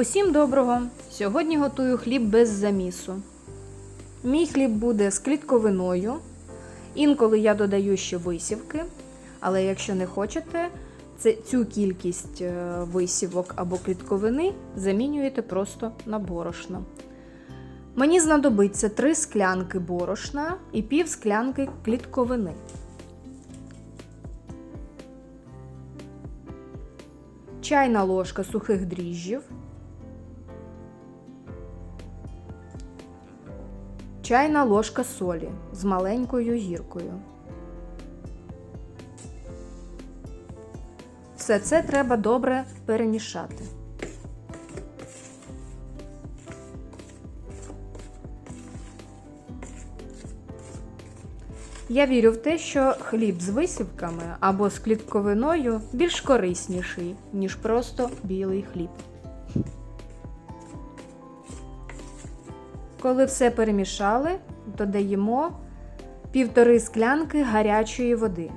Усім доброго! Сьогодні готую хліб без замісу. Мій хліб буде з клітковиною. Інколи я додаю ще висівки, але якщо не хочете, цю кількість е, висівок або клітковини замінюєте просто на борошно. Мені знадобиться 3 склянки борошна і пів склянки клітковини. Чайна ложка сухих дріжджів. Чайна ложка солі з маленькою гіркою. Все це треба добре перемішати. Я вірю в те, що хліб з висівками або з клітковиною більш корисніший, ніж просто білий хліб. Коли все перемішали, додаємо півтори склянки гарячої води.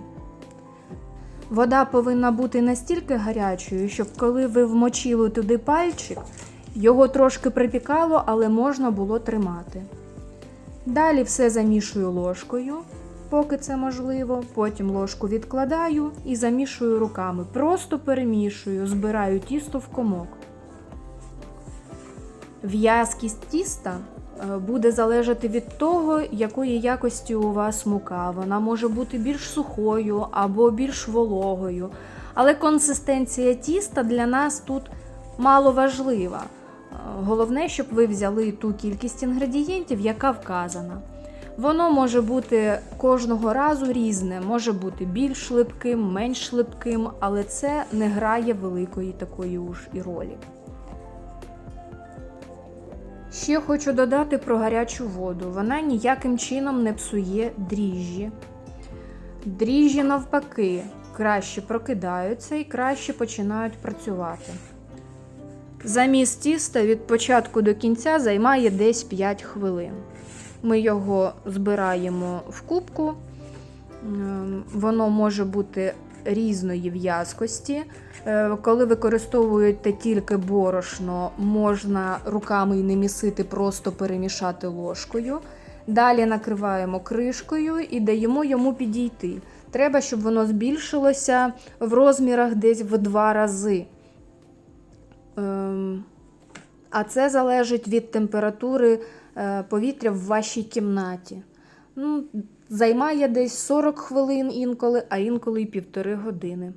Вода повинна бути настільки гарячою, щоб коли ви вмочили туди пальчик, його трошки припікало, але можна було тримати. Далі все замішую ложкою, поки це можливо. Потім ложку відкладаю і замішую руками. Просто перемішую, збираю тісто в комок. В'язкість тіста е, буде залежати від того, якої якості у вас мука. Вона може бути більш сухою або більш вологою. Але консистенція тіста для нас тут мало важлива. Е, Головне, щоб ви взяли ту кількість інгредієнтів, яка вказана. Воно може бути кожного разу різне, може бути більш липким, менш липким, але це не грає великої такої уж і ролі. Ще хочу додати про гарячу воду. Вона ніяким чином не псує дріжджі. Дріжджі, навпаки, краще прокидаються і краще починають працювати. Заміс тіста від початку до кінця займає десь 5 хвилин. Ми його збираємо в кубку, Ем, воно може бути різної в'язкості. Е, Коли використовуєте тільки борошно, можна руками і не місити, просто перемішати ложкою. Далі накриваємо кришкою і даємо йому підійти. Треба, щоб воно збільшилося в розмірах десь в два рази. Ем, А це залежить від температури е, повітря в вашій кімнаті. Ну, Займає десь 40 хвилин інколи, а інколи і півтори години.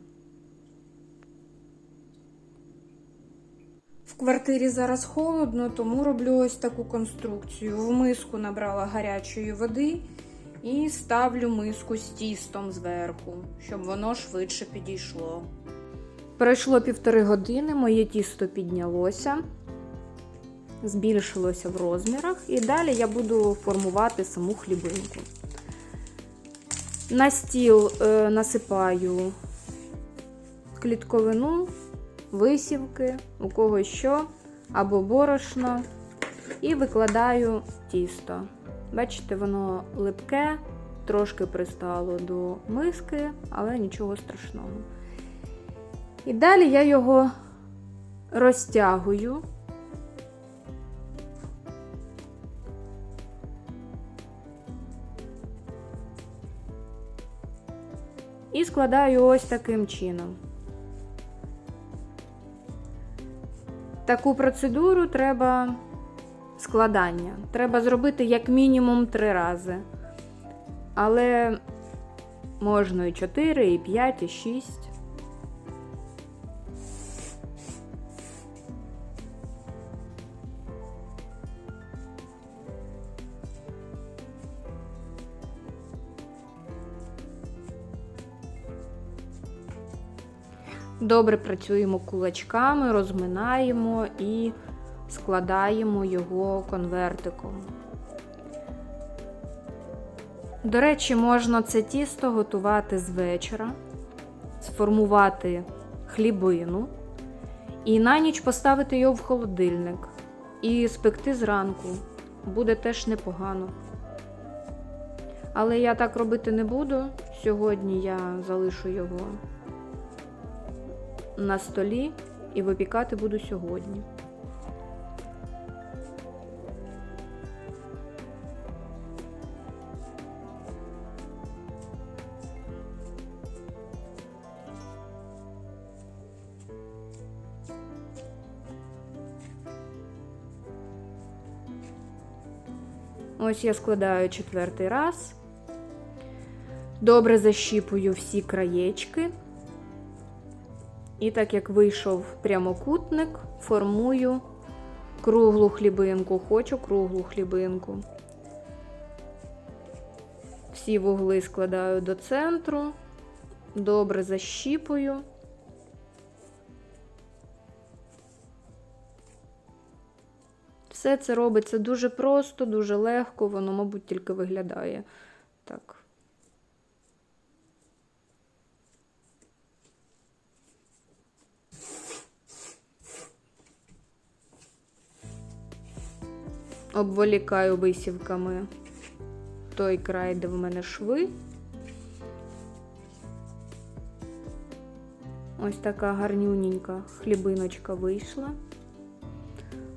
В квартирі зараз холодно, тому роблю ось таку конструкцію. В миску набрала гарячої води і ставлю миску з тістом зверху, щоб воно швидше підійшло. Пройшло півтори години, моє тісто піднялося, збільшилося в розмірах, і далі я буду формувати саму хлібинку. На стіл е, насипаю клітковину, висівки, у кого що, або борошно, і викладаю тісто. Бачите, воно липке, трошки пристало до миски, але нічого страшного. І далі я його розтягую. Складаю ось таким чином. Таку процедуру треба складання. Треба зробити як мінімум три рази. Але можна і 4, і 5, і 6. Добре працюємо кулачками, розминаємо і складаємо його конвертиком. До речі, можна це тісто готувати з вечора, сформувати хлібину і на ніч поставити його в холодильник і спекти зранку. Буде теж непогано. Але я так робити не буду. Сьогодні я залишу його на столі і випікати буду сьогодні. Ось я складаю четвертий раз. Добре защіпую всі краєчки. І так як вийшов прямокутник, формую круглу хлібинку. Хочу круглу хлібинку. Всі вугли складаю до центру, добре защіпую. Все це робиться дуже просто, дуже легко, воно, мабуть, тільки виглядає так. Обволікаю висівками той край, де в мене шви. Ось така гарнюненька хлібиночка вийшла.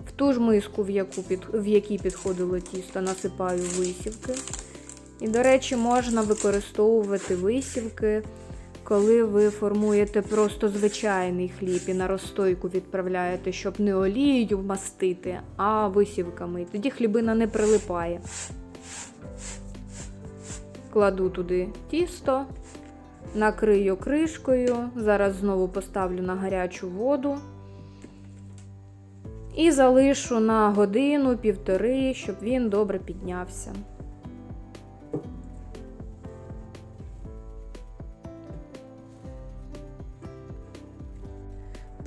В ту ж миску, в, яку під, в якій підходило тісто, насипаю висівки. І, до речі, можна використовувати висівки, коли ви формуєте просто звичайний хліб і на розстойку відправляєте, щоб не олією вмастити, а висівками. Тоді хлібина не прилипає. Кладу туди тісто, накрию кришкою, зараз знову поставлю на гарячу воду. І залишу на годину-півтори, щоб він добре піднявся.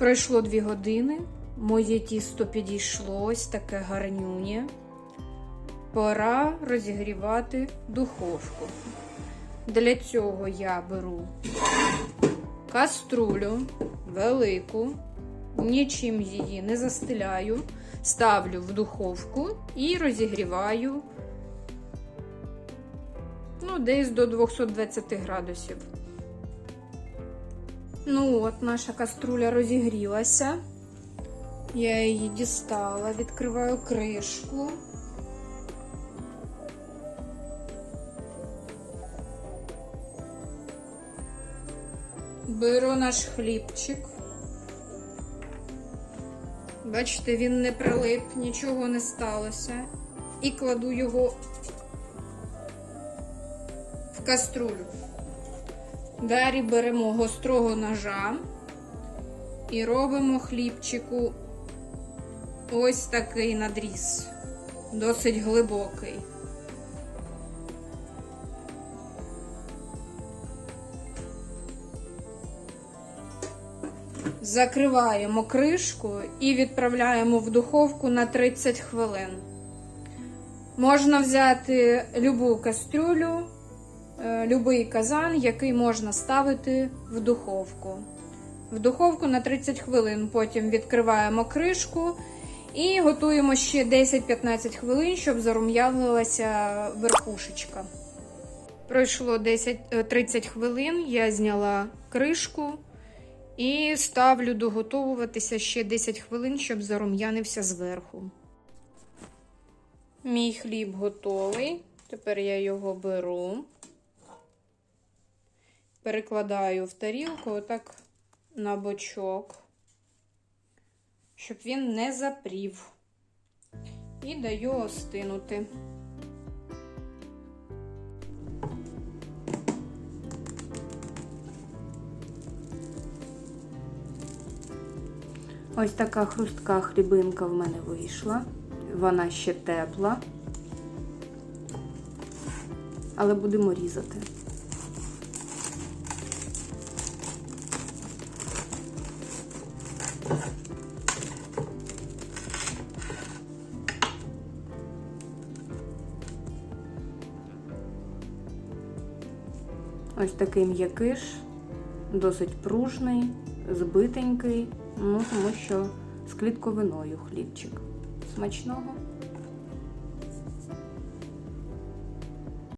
Пройшло дві години. Моє тісто підійшло ось таке гарнюнє. Пора розігрівати духовку. Для цього я беру каструлю велику, нічим її не застеляю, ставлю в духовку і розігріваю ну, десь до 220 градусів. Ну, от наша каструля розігрілася. Я її дістала, відкриваю кришку. Беру наш хлібчик. Бачите, він не прилип, нічого не сталося. І кладу його в каструлю. Далі беремо гострого ножа і робимо хлібчику ось такий надріз, досить глибокий. Закриваємо кришку і відправляємо в духовку на 30 хвилин. Можна взяти любу кастрюлю, любий казан, який можна ставити в духовку. В духовку на 30 хвилин. Потім відкриваємо кришку і готуємо ще 10-15 хвилин, щоб зарум'янилася верхушечка. Пройшло 10, е, 30 хвилин, я зняла кришку. І ставлю доготовуватися ще 10 хвилин, щоб зарум'янився зверху. Мій хліб готовий. Тепер я його беру, перекладаю в тарілку, отак на бочок, щоб він не запрів. І даю остинути. Ось така хрустка хлібинка в мене вийшла. Вона ще тепла, але будемо різати. Ось такий м'якиш, досить пружний, збитенький, ну тому що з клітковиною хлібчик. Смачного.